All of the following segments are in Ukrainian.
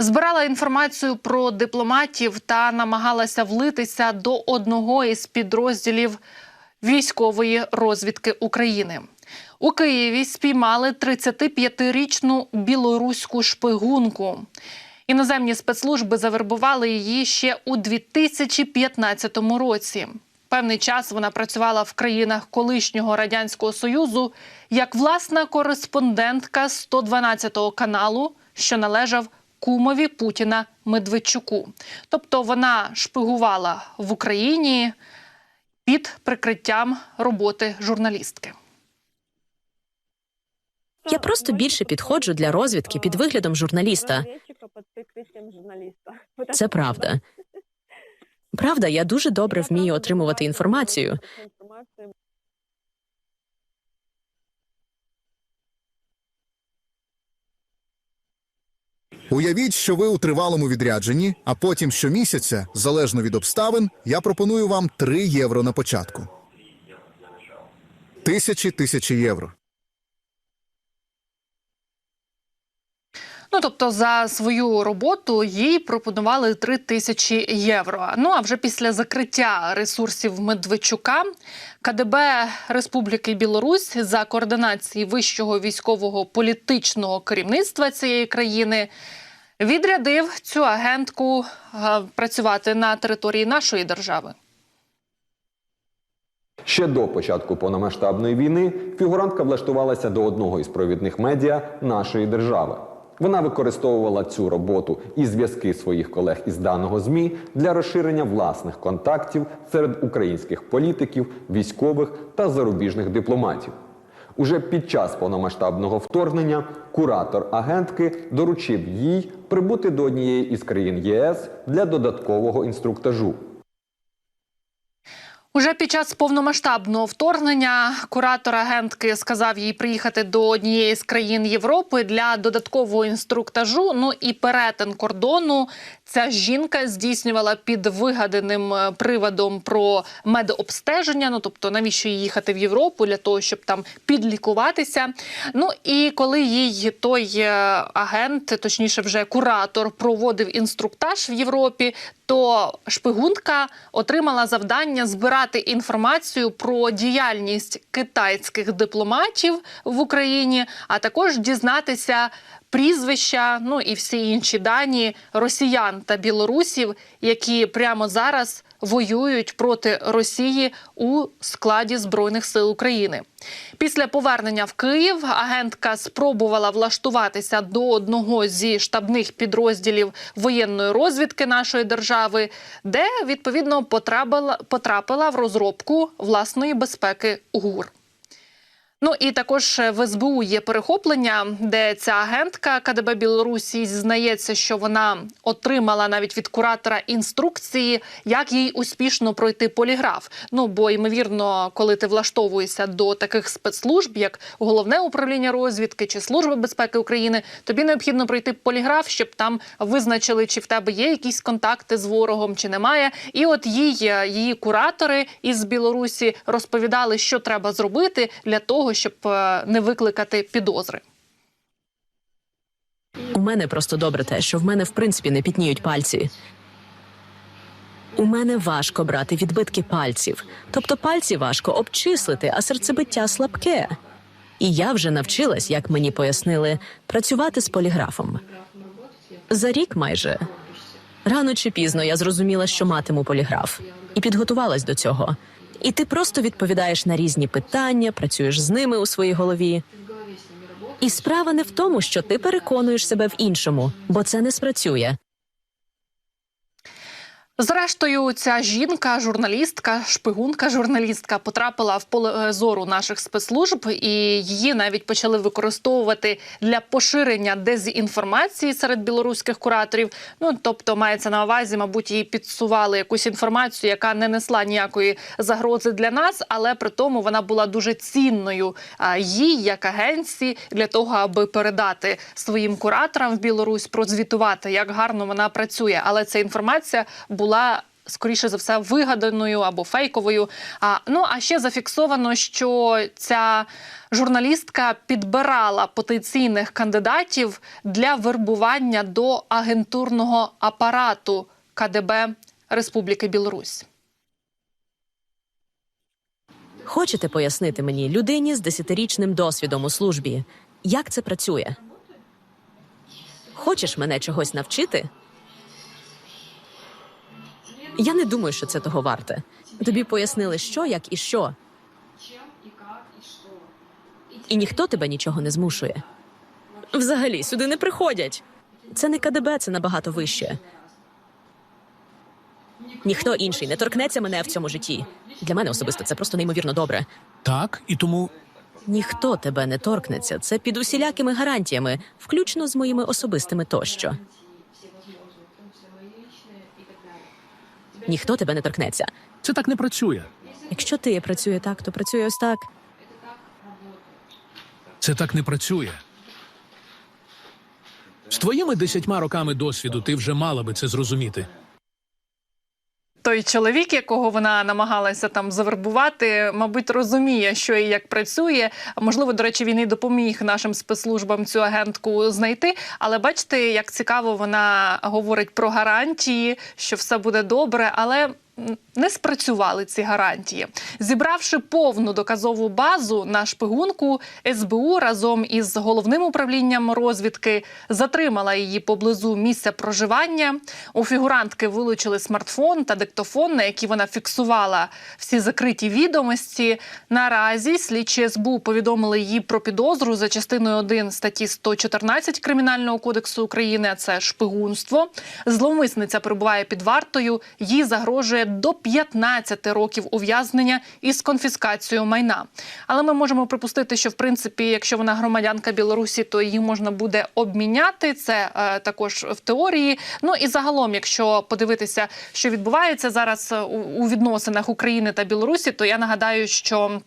Збирала інформацію про дипломатів та намагалася влитися до одного із підрозділів військової розвідки України. У Києві спіймали 35-річну білоруську шпигунку. Іноземні спецслужби завербували її ще у 2015 році. Певний час вона працювала в країнах колишнього радянського союзу як власна кореспондентка 112 каналу, що належав кумові Путіна Медведчуку. Тобто вона шпигувала в Україні під прикриттям роботи журналістки. Я просто більше підходжу для розвідки під виглядом журналіста. Це правда. Правда, я дуже добре вмію отримувати інформацію. Уявіть, що ви у тривалому відрядженні, а потім щомісяця, залежно від обставин, я пропоную вам 3 євро на початку. Тисячі тисячі євро. Ну тобто за свою роботу їй пропонували 3 тисячі євро. Ну а вже після закриття ресурсів Медведчука КДБ Республіки Білорусь за координації вищого військового політичного керівництва цієї країни відрядив цю агентку е, працювати на території нашої держави. Ще до початку повномасштабної війни фігурантка влаштувалася до одного із провідних медіа нашої держави. Вона використовувала цю роботу і зв'язки своїх колег із даного змі для розширення власних контактів серед українських політиків, військових та зарубіжних дипломатів. Уже під час повномасштабного вторгнення куратор агентки доручив їй прибути до однієї із країн ЄС для додаткового інструктажу. Уже під час повномасштабного вторгнення куратор агентки сказав їй приїхати до однієї з країн Європи для додаткового інструктажу. Ну і перетин кордону ця жінка здійснювала під вигаданим е, приводом про медобстеження. Ну тобто, навіщо їй їхати в Європу для того, щоб там підлікуватися. Ну і коли їй той е, агент, точніше, вже куратор, проводив інструктаж в Європі, то шпигунка отримала завдання збирати інформацію про діяльність китайських дипломатів в Україні, а також дізнатися прізвища, ну і всі інші дані росіян та білорусів, які прямо зараз воюють проти Росії у складі збройних сил України. Після повернення в Київ агентка спробувала влаштуватися до одного зі штабних підрозділів воєнної розвідки нашої держави, де відповідно потрапила, потрапила в розробку власної безпеки ГУР. Ну і також в СБУ є перехоплення, де ця агентка КДБ Білорусі зізнається, що вона отримала навіть від куратора інструкції, як їй успішно пройти поліграф. Ну бо ймовірно, коли ти влаштовуєшся до таких спецслужб, як головне управління розвідки чи служба безпеки України, тобі необхідно пройти поліграф, щоб там визначили, чи в тебе є якісь контакти з ворогом, чи немає. І от е, її куратори із Білорусі розповідали, що треба зробити для того, щоб е, не викликати підозри. У мене просто добре те, що в мене в принципі не пітніють пальці. У мене важко брати відбитки пальців. Тобто пальці важко обчислити, а серцебиття слабке. І я вже навчилась, як мені пояснили, працювати з поліграфом. За рік майже. Рано чи пізно я зрозуміла, що матиму поліграф, і підготувалась до цього. І ти просто відповідаєш на різні питання, працюєш з ними у своїй голові. І справа не в тому, що ти переконуєш себе в іншому, бо це не спрацює. Зрештою, ця жінка, журналістка, шпигунка, журналістка потрапила в поле зору наших спецслужб, і її навіть почали використовувати для поширення дезінформації серед білоруських кураторів. Ну тобто, мається на увазі, мабуть, їй підсували якусь інформацію, яка не несла ніякої загрози для нас, але при тому вона була дуже цінною їй, як агенції, для того, аби передати своїм кураторам в Білорусь, прозвітувати, як гарно вона працює. Але ця інформація була скоріше за все вигаданою або фейковою. А ну а ще зафіксовано, що ця журналістка підбирала потенційних кандидатів для вербування до агентурного апарату КДБ Республіки Білорусь. Хочете пояснити мені людині з десятирічним досвідом у службі, як це працює? Хочеш мене чогось навчити? Я не думаю, що це того варте. Тобі пояснили, що, як і що. І ніхто тебе нічого не змушує. Взагалі, сюди не приходять. Це не КДБ, це набагато вище. Ніхто інший не торкнеться мене в цьому житті. Для мене особисто це просто неймовірно добре. Так, і тому Ніхто тебе не торкнеться. Це під усілякими гарантіями, включно з моїми особистими тощо. Ніхто тебе не торкнеться. це так не працює. Якщо ти працює так, то працює ось так. Це так не працює. З твоїми десятьма роками досвіду ти вже мала би це зрозуміти. Той чоловік, якого вона намагалася там завербувати, мабуть, розуміє, що і як працює. Можливо, до речі, він і допоміг нашим спецслужбам цю агентку знайти. Але бачите, як цікаво вона говорить про гарантії, що все буде добре, але. Не спрацювали ці гарантії, зібравши повну доказову базу на шпигунку, СБУ разом із головним управлінням розвідки затримала її поблизу місця проживання. У фігурантки вилучили смартфон та диктофон, на які вона фіксувала всі закриті відомості. Наразі слідчі СБУ повідомили її про підозру за частиною 1 статті 114 Кримінального кодексу України. Це шпигунство. Зловмисниця перебуває під вартою. Їй загрожує до 15 років ув'язнення із конфіскацією майна. Але ми можемо припустити, що в принципі, якщо вона громадянка Білорусі, то її можна буде обміняти. Це е, також в теорії. Ну і загалом, якщо подивитися, що відбувається зараз е, у, у відносинах України та Білорусі, то я нагадаю, що.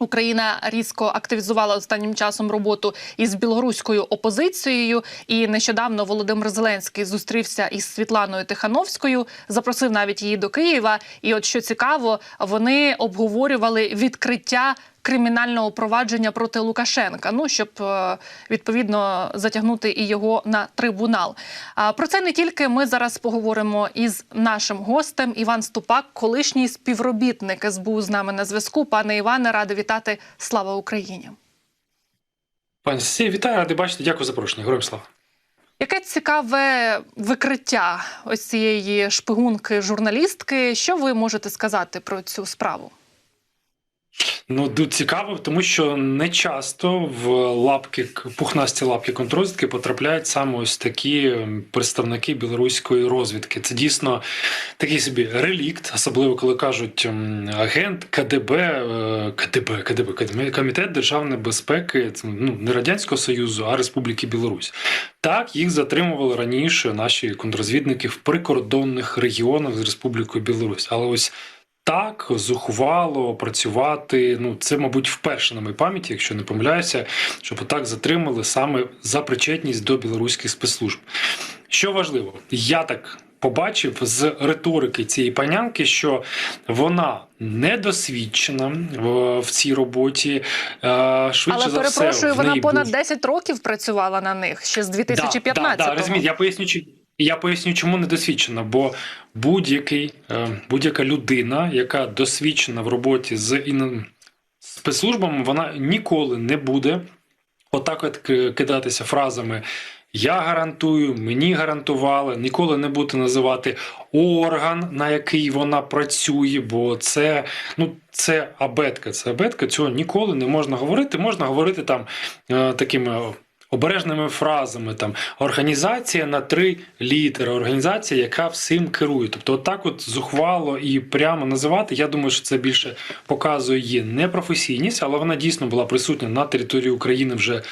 Україна різко активізувала останнім часом роботу із білоруською опозицією. І нещодавно Володимир Зеленський зустрівся із Світланою Тихановською, запросив навіть її до Києва. І от що цікаво, вони обговорювали відкриття. Кримінального провадження проти Лукашенка, ну щоб е, відповідно затягнути і його на трибунал. А про це не тільки ми зараз поговоримо із нашим гостем Іван Ступак, колишній співробітник СБУ з нами на зв'язку. Пане Іване, радий вітати. Слава Україні! Пані Сесія, вітаю, радий бачити. Дякую за запрошення. Героям слава. Яке цікаве викриття ось цієї шпигунки журналістки. Що ви можете сказати про цю справу? Ну цікаво, тому що не часто в лапки пухнасті лапки контрозвідки потрапляють саме ось такі представники білоруської розвідки. Це дійсно такий собі релікт, особливо коли кажуть агент КДБ, е, КДБ, КДБ, КДБ, Комітет державної безпеки ну, не Радянського Союзу, а Республіки Білорусь. Так, їх затримували раніше наші контрозвідники в прикордонних регіонах з Республікою Білорусь. Але ось так зухвало працювати. Ну це, мабуть, вперше на моїй пам'яті, якщо не помиляюся, щоб отак затримали саме за причетність до білоруських спецслужб. Що важливо, я так. Побачив з риторики цієї панянки, що вона недосвідчена в, в цій роботі. Е, швидше Але за перепрошую, в вона понад був... 10 років працювала на них ще з 2015-го. да, да, розумію. Я поясню, я поясню, чому недосвідчена, бо будь-який, е, будь-яка людина, яка досвідчена в роботі з спецслужбами, вона ніколи не буде отак от кидатися фразами. Я гарантую, мені гарантували, ніколи не буде називати орган, на який вона працює, бо це ну це абетка. Це абетка. Цього ніколи не можна говорити. Можна говорити там е, такими обережними фразами там організація на три літери, організація, яка всім керує. Тобто, отак, от зухвало і прямо називати. Я думаю, що це більше показує її непрофесійність, але вона дійсно була присутня на території України вже.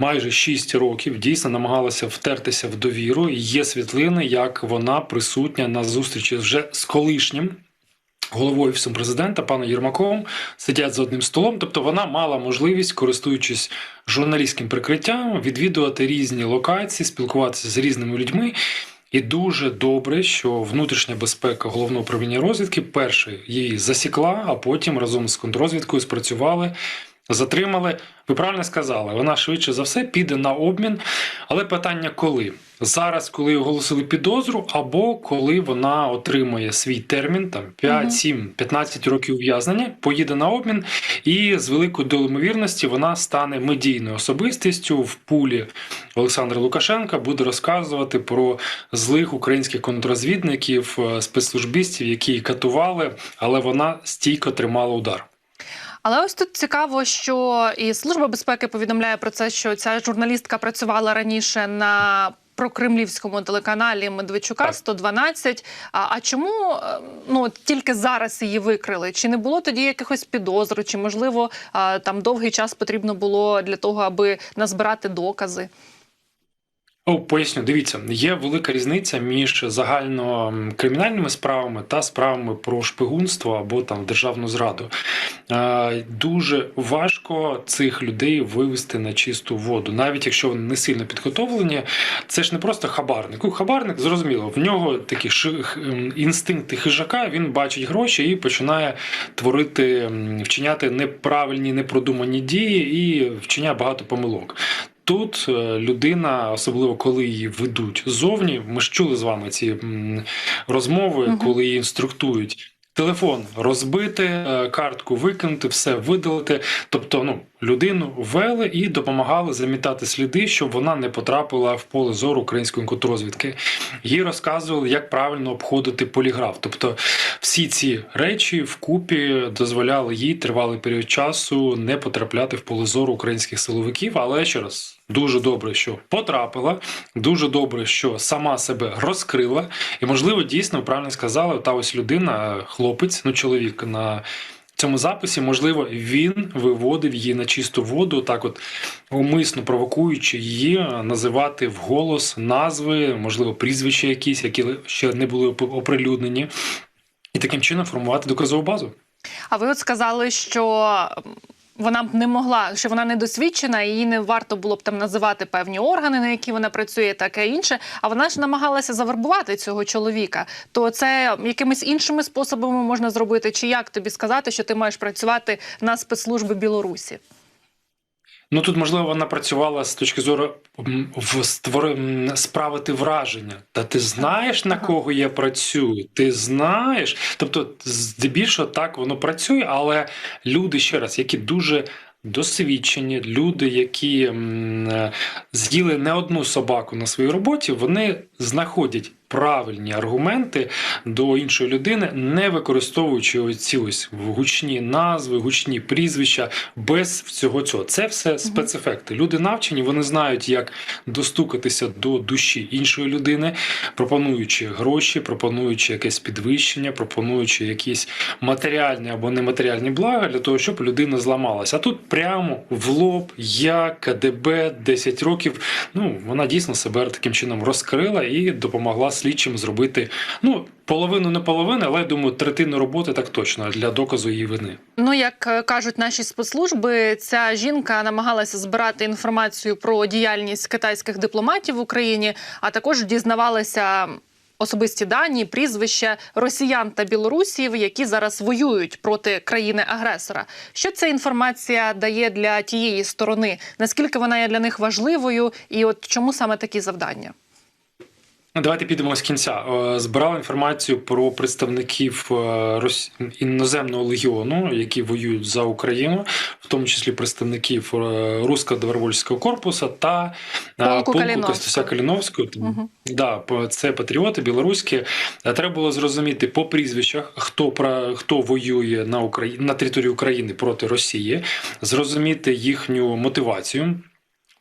Майже 6 років дійсно намагалася втертися в довіру. Є світлини, як вона присутня на зустрічі вже з колишнім головою офісом президента паном Єрмаковим сидять за одним столом. Тобто вона мала можливість, користуючись журналістським прикриттям, відвідувати різні локації, спілкуватися з різними людьми. І дуже добре, що внутрішня безпека головного управління розвідки перше її засікла, а потім разом з контррозвідкою спрацювали, затримали. Ви правильно сказали, вона швидше за все піде на обмін. Але питання коли? Зараз, коли оголосили підозру, або коли вона отримає свій термін, там 5, 7, 15 років ув'язнення, поїде на обмін, і з великою ймовірності вона стане медійною особистістю в пулі Олександра Лукашенка, буде розказувати про злих українських контррозвідників, е, спецслужбістів, які її катували, але вона стійко тримала удар. Але ось тут цікаво, що і служба безпеки повідомляє про це, що ця журналістка працювала раніше на прокремлівському телеканалі Медведчука Так. 112. А, а чому е, ну тільки зараз її викрили? Чи не було тоді якихось підозр? Чи можливо там довгий час потрібно було для того, аби назбирати докази? О, поясню, дивіться, є велика різниця між загально м, кримінальними справами та справами про шпигунство або там державну зраду. Дуже важко цих людей вивести на чисту воду, навіть якщо вони не сильно підготовлені. Це ж не просто хабарник. У хабарник зрозуміло, в нього такі ши- інстинкти хижака. Він бачить гроші і починає творити, вчиняти неправильні, непродумані дії і вчиняє багато помилок. Тут е, людина, особливо коли її ведуть ззовні, ми ж чули з вами ці розмови, коли її інструктують. Телефон розбити, е, картку викинути, все видалити. Тобто, ну, людину вели і допомагали замітати сліди, щоб вона не потрапила в поле зору української контррозвідки. Їй розказували, як правильно обходити поліграф. Тобто, всі ці речі вкупі дозволяли їй тривалий період часу не потрапляти в поле зору українських силовиків. Але ще раз. Дуже добре, що потрапила, дуже добре, що сама себе розкрила, і можливо, дійсно правильно сказали, та ось людина, хлопець, ну чоловік на цьому записі, можливо, він виводив її на чисту воду, так от умисно провокуючи її називати вголос назви, можливо, прізвища якісь, які ще не були оприлюднені, і таким чином формувати доказову базу. А ви от сказали, що вона б не могла, що вона не досвідчена, її не варто було б там називати певні органи, на які вона працює, таке інше. А вона ж намагалася завербувати цього чоловіка. То це якимись іншими способами можна зробити? Чи як тобі сказати, що ти маєш працювати на спецслужби Білорусі? Ну тут можливо вона працювала з точки зору в створи справити враження. Та ти знаєш на кого я працюю? Ти знаєш? Тобто, здебільшого так воно працює, але люди ще раз, які дуже. Досвідчені люди, які е, з'їли не одну собаку на своїй роботі, вони знаходять правильні аргументи до іншої людини, не використовуючи оці ось гучні назви, гучні прізвища без всього цього. Це все спецефекти. Люди навчені, вони знають, як достукатися до душі іншої людини, пропонуючи гроші, пропонуючи якесь підвищення, пропонуючи якісь матеріальні або нематеріальні блага для того, щоб людина зламалася. А тут прямо в лоб, я, КДБ, 10 років. Ну вона дійсно себе таким чином розкрила і допомогла слідчим зробити ну половину не половину, але я думаю, третину роботи так точно для доказу її вини. Ну, як е, кажуть наші спецслужби, ця жінка намагалася збирати інформацію про діяльність китайських дипломатів в Україні, а також дізнавалася особисті дані, прізвища росіян та білорусів, які зараз воюють проти країни-агресора. Що ця інформація дає для тієї сторони? Наскільки вона є для них важливою, і от чому саме такі завдання? Ну, Давайте підемо з кінця. Е, Збирали інформацію про представників е, іноземного легіону, які воюють за Україну, в тому числі представників е, Руського добровольського корпусу та Полку полку Костюся Каліновського. Мгм. Да, це патріоти білоруські. Треба було зрозуміти по прізвищах, хто про хто воює на Україні на території України проти Росії, зрозуміти їхню мотивацію.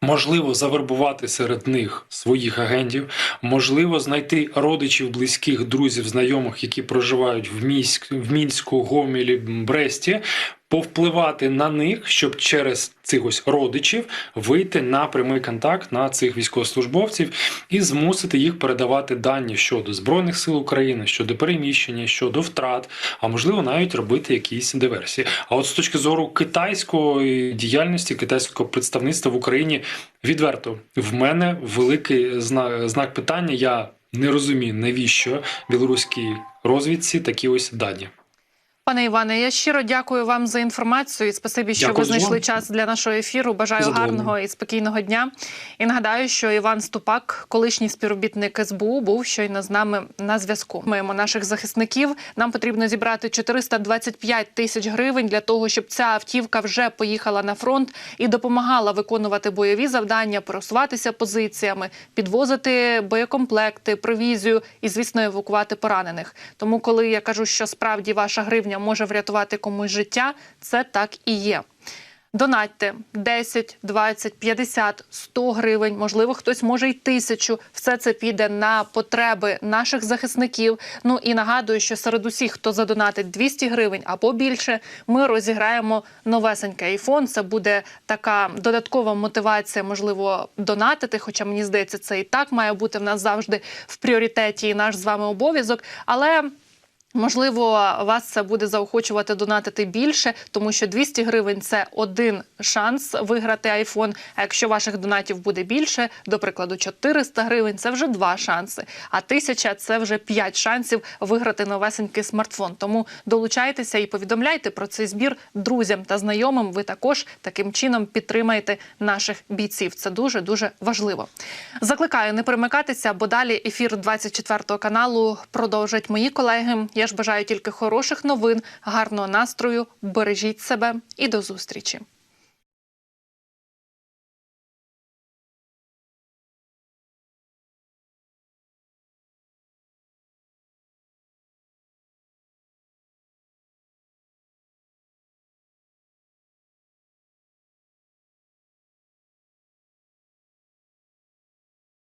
Можливо, завербувати серед них своїх агентів, можливо, знайти родичів, близьких, друзів, знайомих, які проживають в Мінську, в Мінську, Гомілі, Бресті, повпливати на них, щоб через цих ось родичів вийти на прямий контакт на цих військовослужбовців і змусити їх передавати дані щодо збройних сил України, щодо переміщення, щодо втрат, а можливо навіть робити якісь диверсії. А от з точки зору китайської діяльності, китайського представництва в Україні відверто в мене великий знак, питання. Я не розумію, навіщо білоруській розвідці такі ось дані. Пане Іване, я щиро дякую вам за інформацію. і Спасибі, що Дякую ви знайшли вам. час для нашого ефіру. Бажаю гарного і спокійного дня. І нагадаю, що Іван Ступак, колишній співробітник СБУ, був щойно з нами на зв'язку. Маємо наших захисників. Нам потрібно зібрати 425 тисяч гривень для того, щоб ця автівка вже поїхала на фронт і допомагала виконувати бойові завдання, просуватися позиціями, підвозити боєкомплекти, провізію і, звісно, евакувати поранених. Тому, коли я кажу, що справді ваша гривня може врятувати комусь життя, це так і є. Донатьте 10, 20, 50, 100 гривень, можливо, хтось може й тисячу. Все це піде на потреби наших захисників. Ну і нагадую, що серед усіх, хто задонатить 200 гривень або більше, ми розіграємо новесенький айфон. Це буде така додаткова мотивація, можливо, донатити. Хоча мені здається, це і так має бути в нас завжди в пріоритеті і наш з вами обов'язок. Але Можливо, вас це буде заохочувати донатити більше, тому що 200 гривень це один шанс виграти айфон. А якщо ваших донатів буде більше, до прикладу, 400 гривень це вже два шанси. А тисяча це вже п'ять шансів виграти новесенький смартфон. Тому долучайтеся і повідомляйте про цей збір друзям та знайомим. Ви також таким чином підтримаєте наших бійців. Це дуже дуже важливо. Закликаю не перемикатися, бо далі ефір 24 каналу продовжать мої колеги. Я ж бажаю тільки хороших новин, гарного настрою. Бережіть себе і до зустрічі.